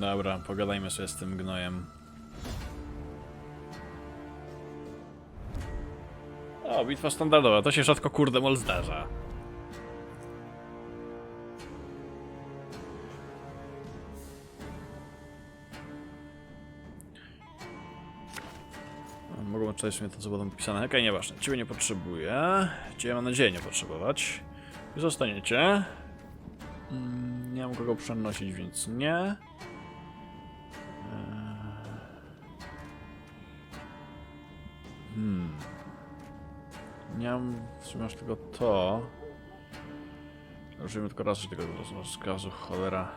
Dobra, pogadajmy sobie z tym gnojem. O, bitwa standardowa, to się rzadko kurde mol zdarza. Mogą czytać sobie to, co tam pisane. Okej, nieważne. Ciebie nie potrzebuję. Ciebie mam nadzieję nie potrzebować. Zostaniecie. Mm, Nie mam kogo przenosić, więc nie. Nie mam w sumie aż tylko to. Użyjmy tylko raz tego rozkazu, cholera.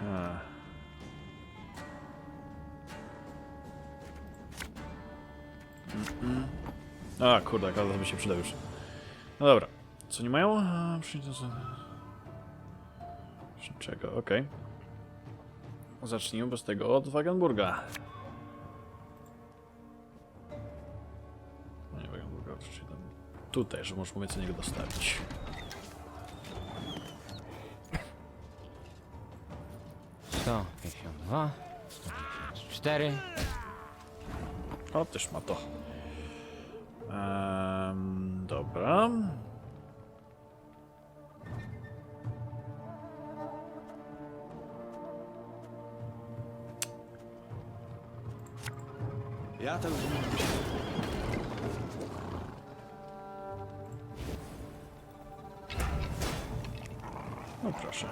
Hmm. Mm-mm. A, kurde, akurat by się przydał już. No dobra. Co nie mają? A, przyjdzie to... Czego? Okej. Zacznijmy bez tego od Wagenburga. Tutaj, że możemy więcej niego dostawić. Pięćdziesiąt cztery. O, też ma to. Ehm, dobra. Ja to już nie No proszę.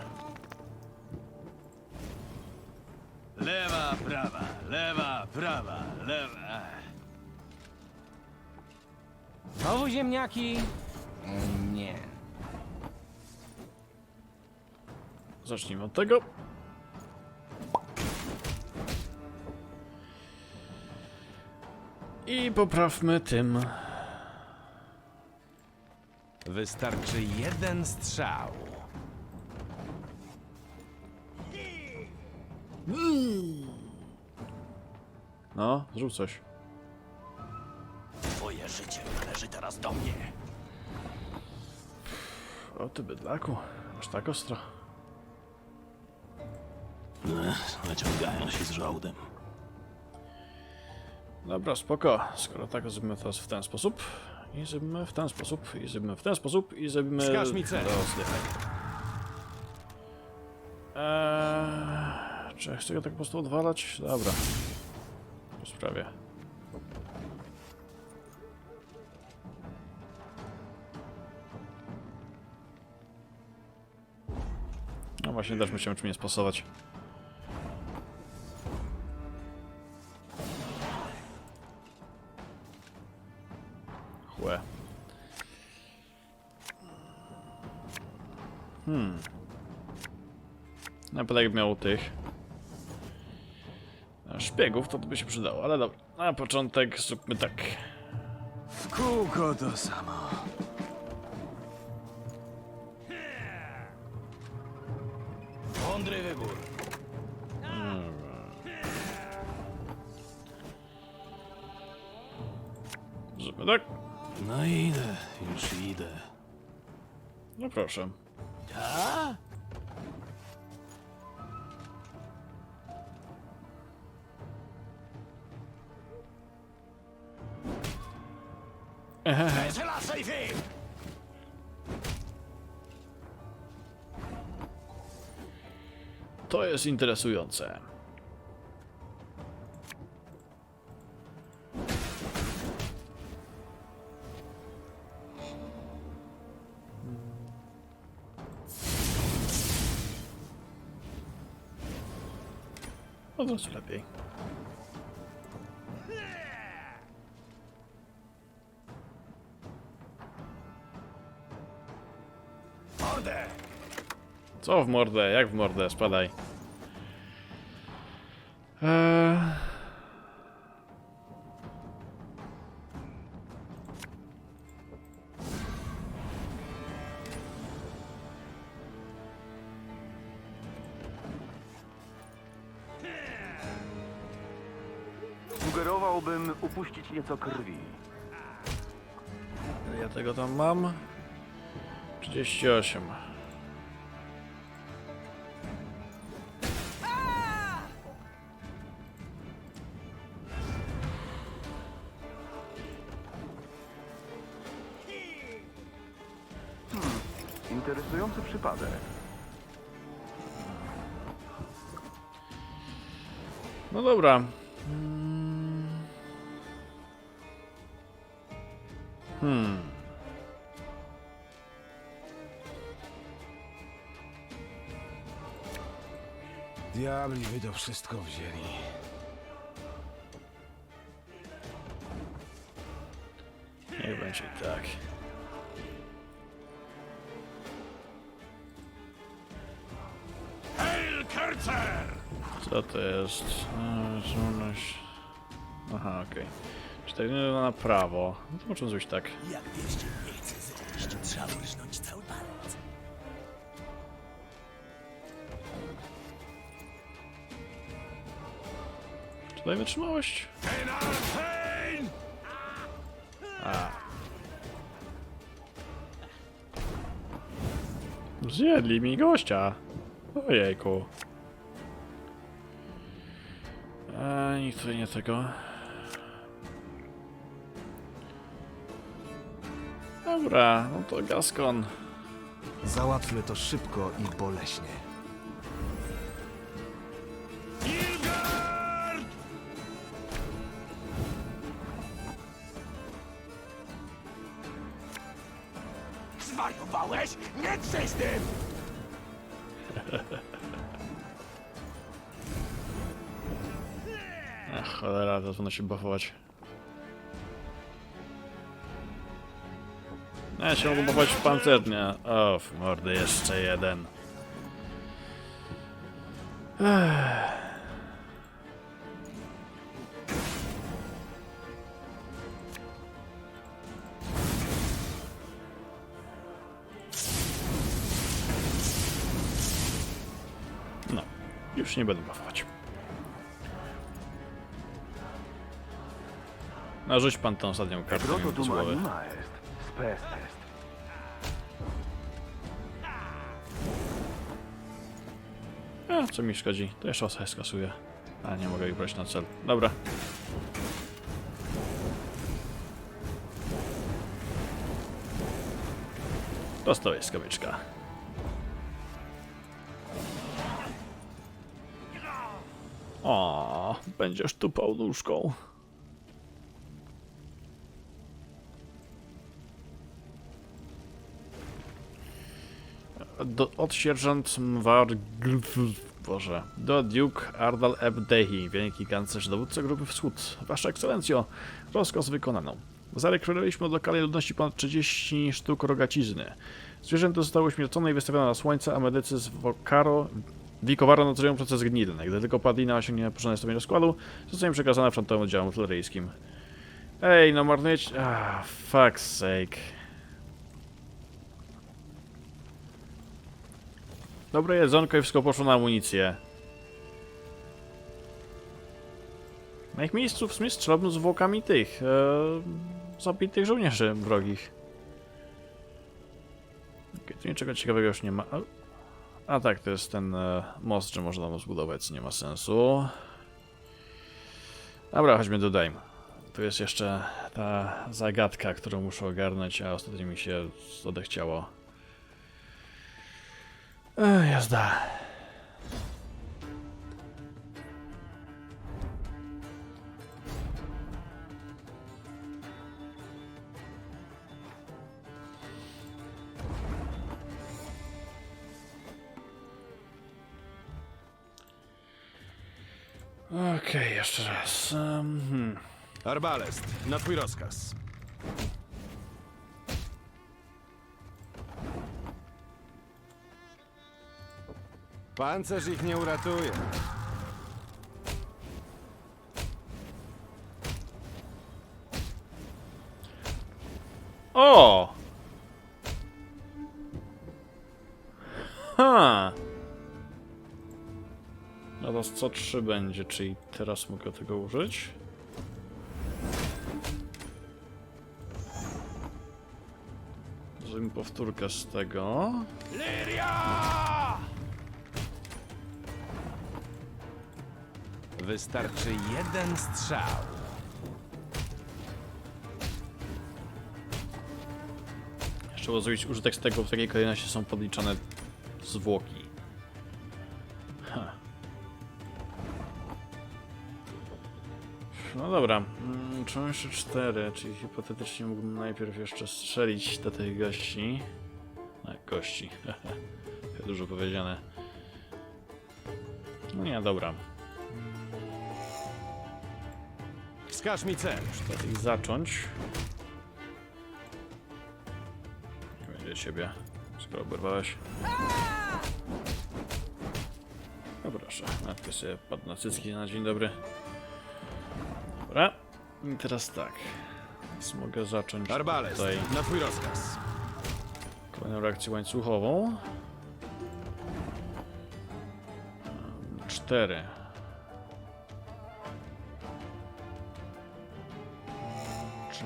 Lewa, prawa, lewa, prawa, lewa. Znowu ziemniaki? Mm, Nie. Zacznijmy od tego. I poprawmy tym. Wystarczy jeden strzał. No, zrób coś. Twoje życie należy teraz do mnie. O ty bydlaku, aż tak ostro. Naciągają się z żołdem. Dobra, spoko. Skoro tak, zrobimy teraz w ten sposób. I zrobimy w ten sposób. I zrobimy w ten sposób. I zrobimy... Wskaż mi cel. Eee, czy ja chcę go tak po prostu odwalać? Dobra. Po sprawie. No właśnie, też musiałem czym nie spasować. Hmm. Nawet jak miał tych szpiegów, to by się przydało, ale dobra. Na początek zróbmy tak. W kółko to samo. Mądry wybór. Zróbmy tak. No idę, już idę. No proszę. A? To jest interesujące. Od razu lepiej. Co w mordę? Jak w mordę? Spadaj. Eee... Sugerowałbym upuścić nieco krwi. Ja tego tam mam. 38. Interesujący przypadek. No dobra. Mm. Hmm. Diabli by to wszystko wzięli. Niech będzie tak. Co to jest? Żołnierz. Aha, okej. Cztery na prawo. No to możemy zrobić tak. Jak wieście nie zejść, trzeba rżnąć cały palec. Czy daj wytrzymałość? A. Zjedli mi gościa. Ojejku. Eee, nikt tutaj nie tego. Dobra, no to Gaskon. Załatwmy to szybko i boleśnie. Zwariowałeś? Nie trzej z tym! Teraz będę się buffować. Ja się mogę buffować pancernie. O, w mordy, jeszcze jeden. No, już nie będę buffować. Narzuć pan tą ostatnią kartę mi tu głowy. jest? Spes test. A, co mi szkodzi? To jeszcze osę skasuję. A, nie mogę ich brać na cel. Dobra. Prosto jest kamyczka. O, będziesz tupał nóżką. Do, od sierżant Mwar... Boże. Do Duke Ardal Ebdehi, wielki kancerz, dowódca grupy Wschód. Wasza ekscelencjo, rozkaz wykonano. Zarekwirowaliśmy od lokalnej ludności ponad 30 sztuk rogacizny. Zwierzęta zostało uśmiercone i wystawione na słońce, a medycy z Wokaro Wikowaro nadzorują proces gnilny. Gdy tylko padlina osiągnie potrzebne stopień rozkładu, zostanie przekazana frontowym oddziałom artyleryjskim. Ej, no marnujecie... Ah, fuck's sake. Dobre jedzonko i wszystko poszło na amunicję. Na ich miejscu w sumie strzelałbym zwłokami tych, e, zabitych żołnierzy wrogich. Okay, tu niczego ciekawego już nie ma. A, tak, to jest ten e, most, że można tam zbudować, nie ma sensu. Dobra, chodźmy do Dame. Tu jest jeszcze ta zagadka, którą muszę ogarnąć, a ostatnio mi się odechciało. Ech, jazda. Okej, jeszcze raz. Um, hmm. Arbalest, na twój rozkaz. Pancerz ich nie uratuje. O! Ha! No to co 3 będzie, czyli teraz mogę tego użyć? Zrobimy powtórkę z tego. Wystarczy jeden strzał. Trzeba zrobić użytek z tego, w takiej kolejności są podliczane zwłoki. Ha. No dobra, mm, czy mam jeszcze cztery, czyli hipotetycznie mógłbym najpierw jeszcze strzelić do tych gości. A, gości. Dużo powiedziane. No nie, dobra. Wskaż mi cel. Trzeba ich zacząć. Nie będzie ciebie. Skoro oberwałeś. No proszę, najpierw sobie padł na cycki na dzień dobry. Dobra. I teraz tak. Więc mogę zacząć Arbalest, tutaj na twój rozkaz. kolejną reakcję łańcuchową. Cztery.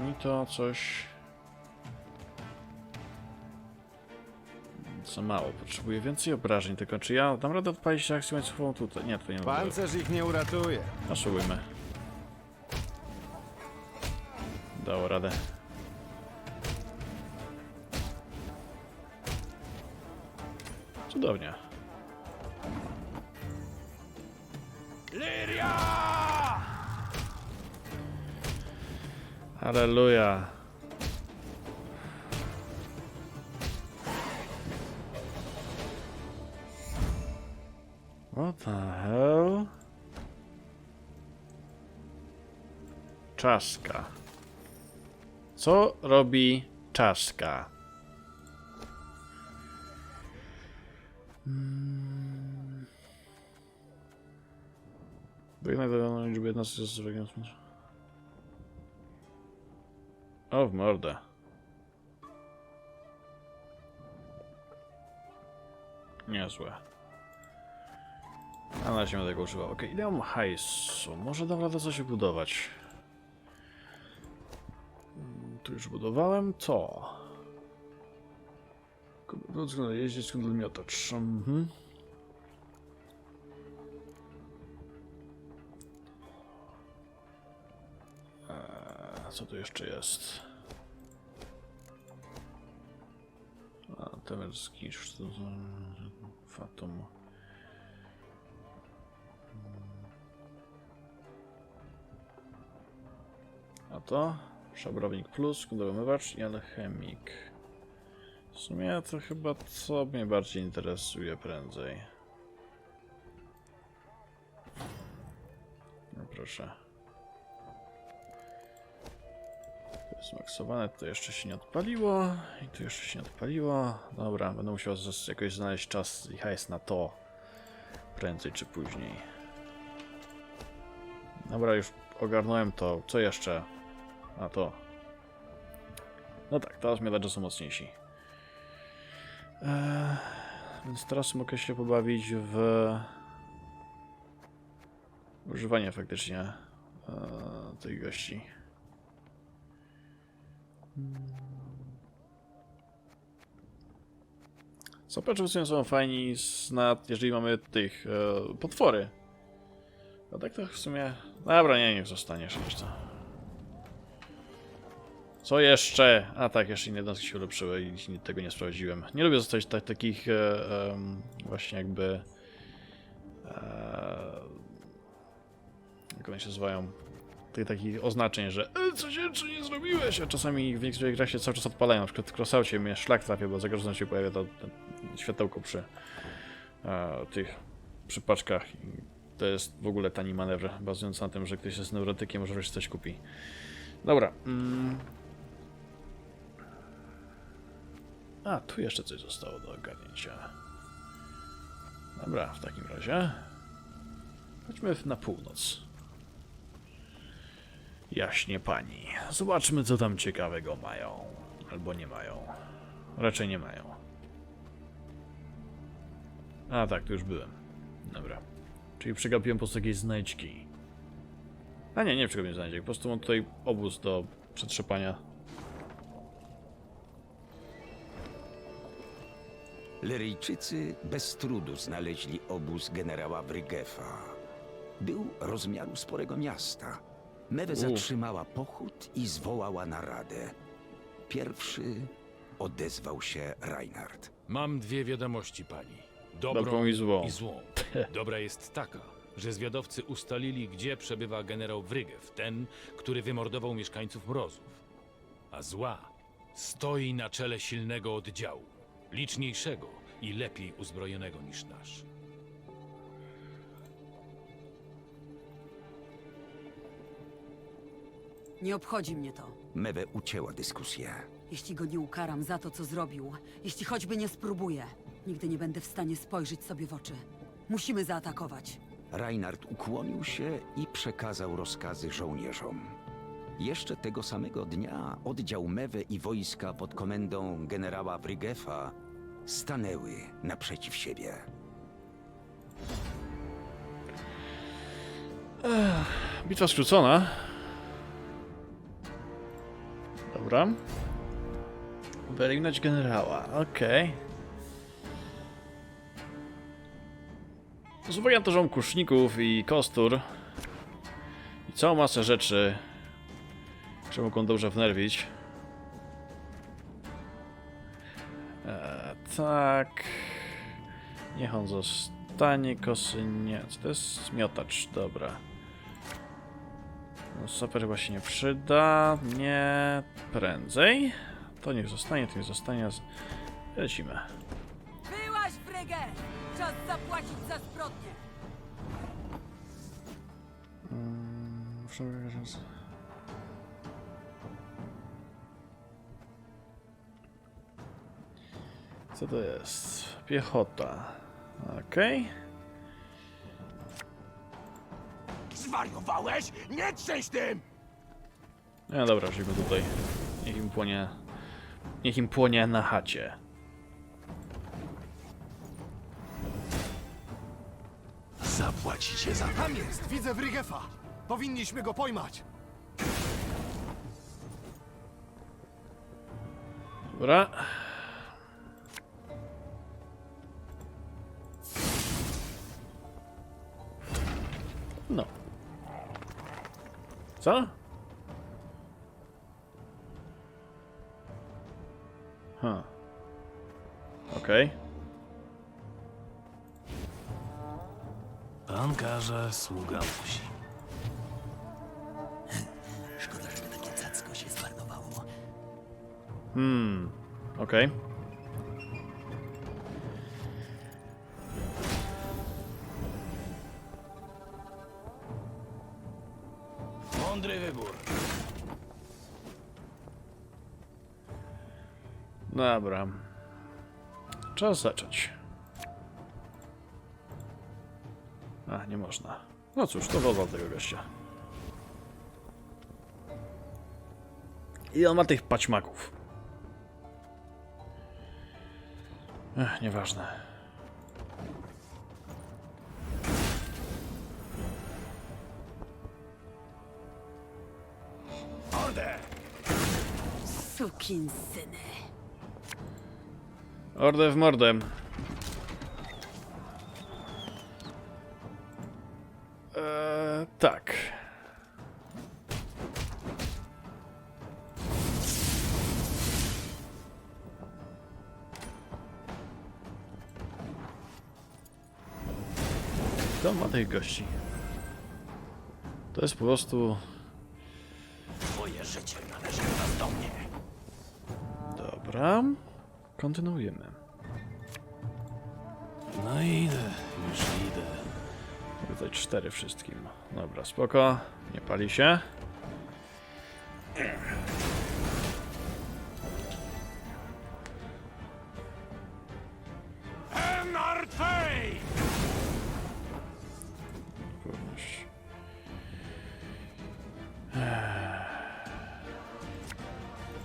Czyli to coś... Za mało, potrzebuję więcej obrażeń, tylko czy ja dam radę odpalić akcję łańcuchową tutaj? Nie, to nie mogę. Pancerz ich nie uratuje. Naszujmy. Dało radę. Cudownie. Liria! Halleluja. What the hell? Czaszka. Co robi czaszka? Hmm. Biegnę do liczby jednostki z regionu smutku. O, w mordę. Niezłe. A na razie będę tego używał. Okej, ile mam hajsu? Może dam radę coś budować. Mm, Tu już budowałem. Względem jeździć kundel miotacz. Mhm. Co tu jeszcze jest? A, temerski, Fatum. A to? Szabrownik plus, kundelomywacz i alchemik. W sumie to chyba co mnie bardziej interesuje prędzej. No proszę. To jest maksowane, to jeszcze się nie odpaliło i tu jeszcze się nie odpaliło. Dobra, będę musiał jakoś znaleźć czas i hajs na to prędzej czy później. Dobra, już ogarnąłem to. Co jeszcze? A to. No tak, teraz miodadże są mocniejsi. Eee, więc teraz mogę się pobawić w używanie faktycznie eee, tych gości. Sopecze są fajni, z, na, jeżeli mamy tych e, potwory. A tak to w sumie... Dobra, nie, niech zostanie jeszcze. Co jeszcze? A tak, jeszcze inne jednostki się ulepszyły i tego nie sprawdziłem. Nie lubię zostawić tak, takich e, em, właśnie jakby... E, jak one się nazywają? Tych takich oznaczeń, że e, coś jeszcze nie zrobiłeś, a czasami w niektórych grach się cały czas odpalają. Na przykład w Crossaucie mnie szlak trafia, bo za każdym się pojawia to, światełko przy e, tych przy paczkach. I to jest w ogóle tani manewr, bazując na tym, że ktoś jest neurotykiem, może coś kupi. Dobra. Mm. A, tu jeszcze coś zostało do ogarnięcia. Dobra, w takim razie. Chodźmy na północ. Jaśnie pani. Zobaczmy, co tam ciekawego mają. Albo nie mają. Raczej nie mają. A tak, tu już byłem. Dobra. Czyli przegapiłem po prostu jakieś znajdźki. A nie, nie przegapiłem znajdziek. Po prostu mam tutaj obóz do przetrzepania. Leryjczycy bez trudu znaleźli obóz generała Brygefa. Był rozmiaru sporego miasta. Mewe zatrzymała pochód i zwołała naradę. Pierwszy odezwał się Reinhard. Mam dwie wiadomości, pani. Dobrą, Dobrą i złą. I złą. Dobra jest taka, że zwiadowcy ustalili, gdzie przebywa generał Wrygew, ten, który wymordował mieszkańców Mrozów. A zła stoi na czele silnego oddziału, liczniejszego i lepiej uzbrojonego niż nasz. Nie obchodzi mnie to. Mewe ucięła dyskusję. Jeśli go nie ukaram za to, co zrobił, jeśli choćby nie spróbuję, nigdy nie będę w stanie spojrzeć sobie w oczy. Musimy zaatakować. Reinhard ukłonił się i przekazał rozkazy żołnierzom. Jeszcze tego samego dnia oddział Mewe i wojska pod komendą generała Wrygefa stanęły naprzeciw siebie. Bitwa skrócona. Dobra. Wyeliminować generała, okej. Z uwagi na to, że mam kuszników i kostur i całą masę rzeczy, które mogą dobrze wnerwić. Eee, tak. Niech on zostanie, kosy nie. To jest miotacz, dobra. No, Super chyba się nie przyda. Nie prędzej. To niech zostanie, to niech zostanie. Lecimy. Byłaś, Frygę! Czas zapłacić za zbrodnie! Co to jest? Piechota. Okej. Zwariowałeś? Nie trzęś tym! No dobra, wziąjmy tutaj. Niech im płonie. Niech im płonie na chacie. Zapłacicie za to. Tam jest, widzę Wrygefa. Powinniśmy go pojmać. Dobra. Co? Huh. Okej. Pan każe, sługa musi. Szkoda, że takie cacko się zmarnowało. Hmm. Okej. Mądry Czas zacząć. A, nie można. No cóż, to woda tego gościa. I on ma tych paćmaków. Ech, nieważne. Sukin syny. Ordę w mordę. Eee, tak. To ma tych gości. To jest po prostu... Kontynuujemy. No idę, już idę. Tutaj cztery wszystkim. Dobra, spoko. Nie pali się. Kurność.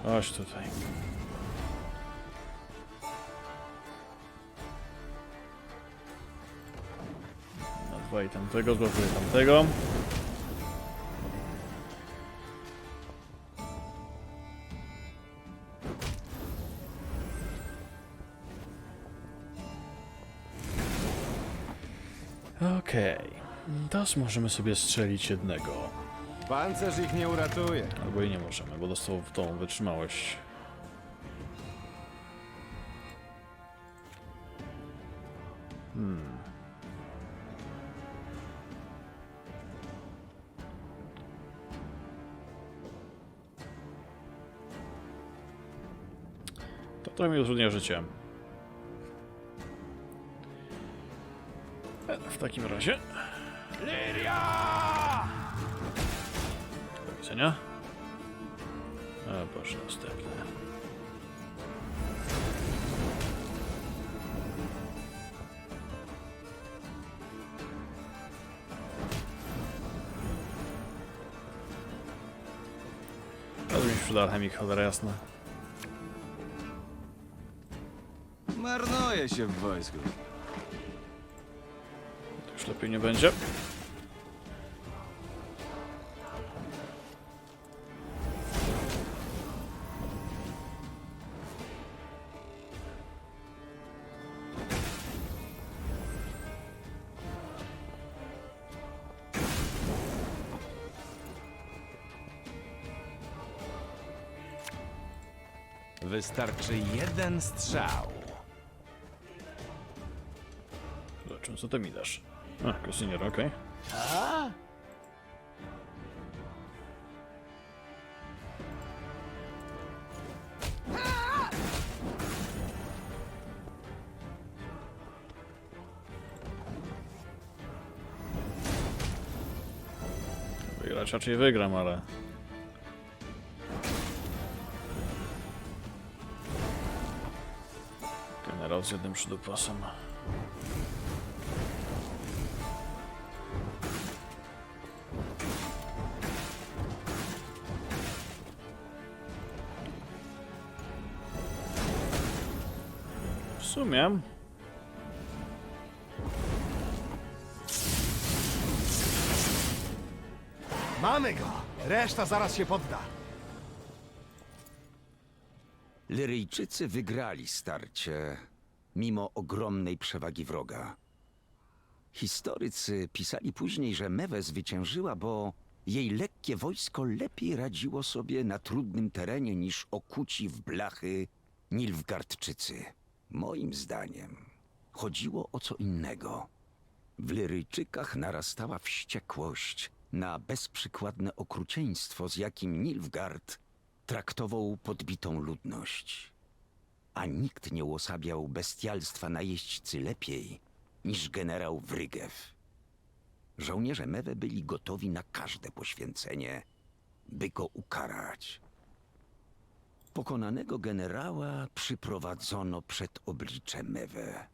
Chodź tutaj. Tutaj tamtego, złapuję tamtego. Okej. Okay. Teraz możemy sobie strzelić jednego. Pancerz ich nie uratuje. Albo i nie możemy, bo dostał w tą wytrzymałość. Hmm. Trochę mi utrudnia życie. E, W takim razie. Liria! Do widzenia. A Boże, następne. Ale mi się przyda alchemik, cholera jasna. Marnuje się w wojsku. To już lepiej nie będzie. Wystarczy jeden strzał. Co ty mi dasz. A, kosynier, okej. Wygrać raczej wygram, ale... Generał z jednym przydupasem. W sumie... Mamy go! Reszta zaraz się podda. Lyryjczycy wygrali starcie, mimo ogromnej przewagi wroga. Historycy pisali później, że Mewe zwyciężyła, bo jej lekkie wojsko lepiej radziło sobie na trudnym terenie niż okuci w blachy Nilfgardczycy. Moim zdaniem chodziło o co innego. W Lyryjczykach narastała wściekłość na bezprzykładne okrucieństwo, z jakim Nilfgaard traktował podbitą ludność. A nikt nie uosabiał bestialstwa najeźdźcy lepiej niż generał Wrygew. Żołnierze Mewe byli gotowi na każde poświęcenie, by go ukarać. Pokonanego generała przyprowadzono przed oblicze Mewe.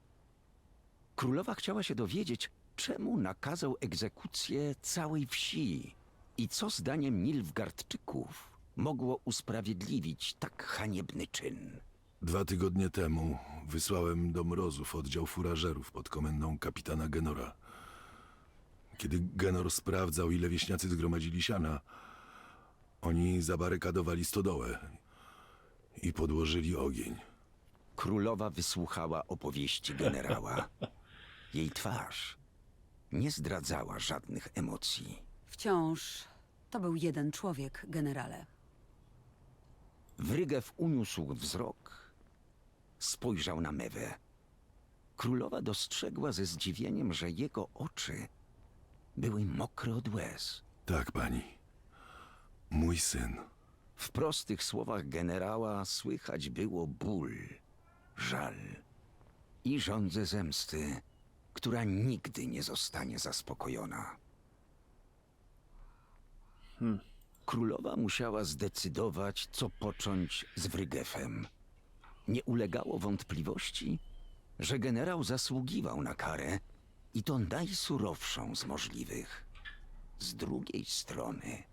Królowa chciała się dowiedzieć, czemu nakazał egzekucję całej wsi i co zdaniem Nilfgardczyków mogło usprawiedliwić tak haniebny czyn. Dwa tygodnie temu wysłałem do mrozów oddział furażerów pod komendą kapitana Genora. Kiedy Genor sprawdzał, ile wieśniacy zgromadzili siana, oni zabarykadowali stodołę i podłożyli ogień. Królowa wysłuchała opowieści generała. Jej twarz nie zdradzała żadnych emocji. Wciąż to był jeden człowiek, generale. Wrygew uniósł wzrok, spojrzał na Mewę. Królowa dostrzegła ze zdziwieniem, że jego oczy były mokre od łez. Tak, pani. Mój syn. W prostych słowach generała słychać było ból, żal i żądzę zemsty, która nigdy nie zostanie zaspokojona. Królowa musiała zdecydować, co począć z Wrygefem. Nie ulegało wątpliwości, że generał zasługiwał na karę i to najsurowszą z możliwych. Z drugiej strony,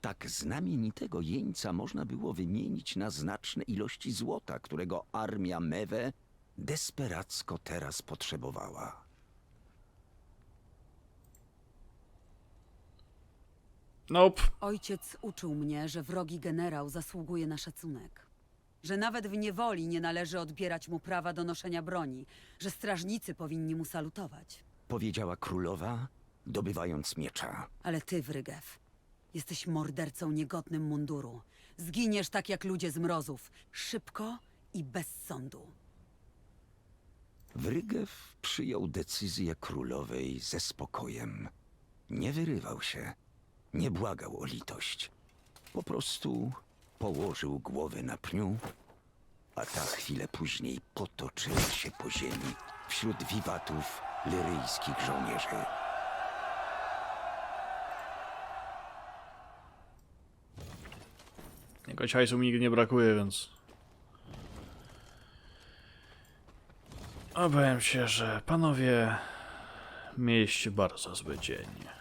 tak znamienitego jeńca można było wymienić na znaczne ilości złota, którego armia Mewe desperacko teraz potrzebowała. Nope. Ojciec uczył mnie, że wrogi generał zasługuje na szacunek. Że nawet w niewoli nie należy odbierać mu prawa do noszenia broni, że strażnicy powinni mu salutować. Powiedziała królowa, dobywając miecza. Ale ty, Wrygew, jesteś mordercą niegodnym munduru. Zginiesz tak jak ludzie z mrozów, szybko i bez sądu. Wrygew przyjął decyzję królowej ze spokojem. Nie wyrywał się, nie błagał o litość. Po prostu położył głowę na pniu, a ta chwilę później potoczyła się po ziemi wśród wiwatów liryjskich żołnierzy. Jakoś hajsu mi nigdy nie brakuje, więc... Obawiam się, że panowie mieliście bardzo zły dzień.